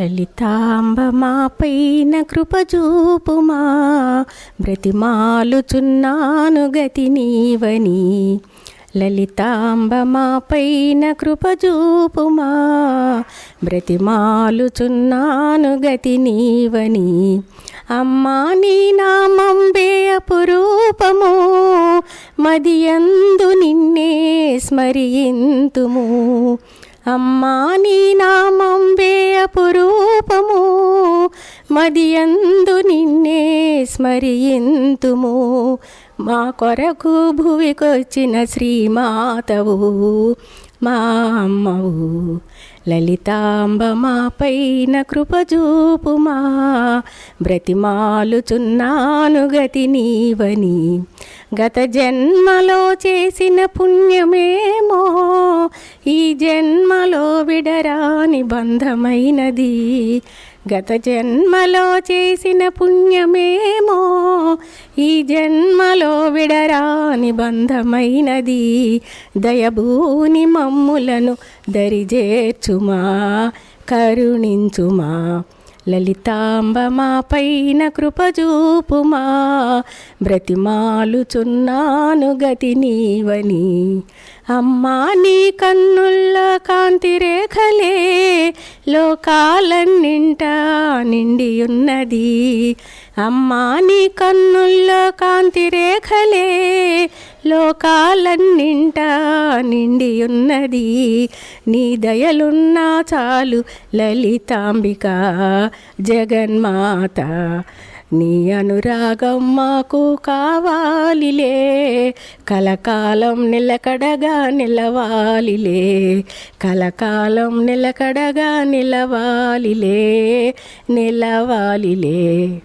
లలితాంబమాపైన కృపజూపుమా బ్రతిమాలుచున్నాను గతి నీవని. లలితాంబమాపైన కృపజూపుమా బ్రతిమాలుచున్నాను గతి నీవని. అమ్మా నీ నామంబే అపురూపము మదియందు నిన్నే స్మరింతుము. అమ్మా నీ నామం వేయపురూపము మదియందు నిన్నే స్మరింతుము మా కొరకు భువికొచ్చిన శ్రీమాతవు మా అమ్మవు. లలితాంబ మా పైన కృపజూపుమా బ్రతిమాలుచున్నాను గతి నీవని. గత జన్మలో చేసిన పుణ్యమే బంధమైనది గత జన్మలో చేసిన పుణ్యమేమో ఈ జన్మలో విడరాని బంధమైనది. దయభూని మమ్ములను దరిజేర్చుమా కరుణించుమా. లలితాంబమా పైన కృపజూపుమా బ్రతిమాలుచున్నాను గతి నీవని. అమ్మా నీ కన్నుల్ల కాంతి రేఖలే. లోకాలన్నింట నిండి ఉన్నది అమ్మా నీ కన్నుల్ల కాంతి రేఖలే. లోకాలన్నింట నిండి ఉన్నది నీ దయలున్నా చాలు లలితాంబిక జగన్మాత. నీ అనురాగం మాకు కావాలిలే. కలకాలం నిలకడగా నిలవాలిలే. కలకాలం నిలకడగా నిలవాలిలే. నిలవాలిలే.